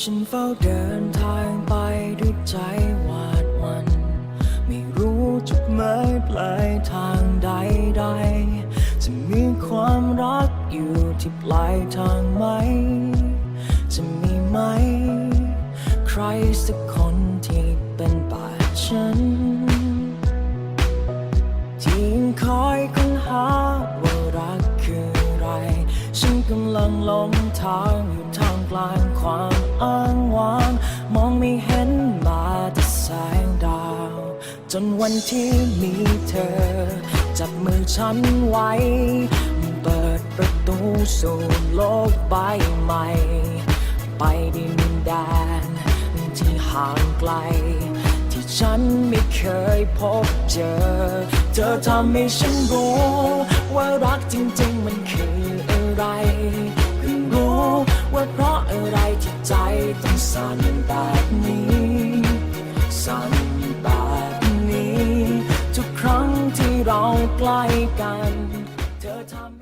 ฉันเฝ้าเดินทางไปด้วยใจหวาดหวัน ไม่รู้จุดหมายปลายทางใดๆจะมีความรักอยู่ที่ปลายทางไหม จะมีไหม ใครสักคนที่เป็นป่าฉัน ที่ยังคอยค้นหาว่ารักคืออะไร ฉันกำลังหลงทางอยู่ท่ามกลางความอ้างว้าง มองไม่เห็นมาแต่แสงดาว จนวันที่มีเธอ จับมือฉันไว้ เปิดประตูสู่โลกใบใหม่ ไปดินแดน ที่ห่างไกล ที่ฉันไม่เคยพบเจอ เธอทำให้ฉันรู้ ว่ารักจริงๆมันคือ นแบบนี้สั่นแบบนี้ ทุกครั้งที่เราใกล้กัน เธอทำ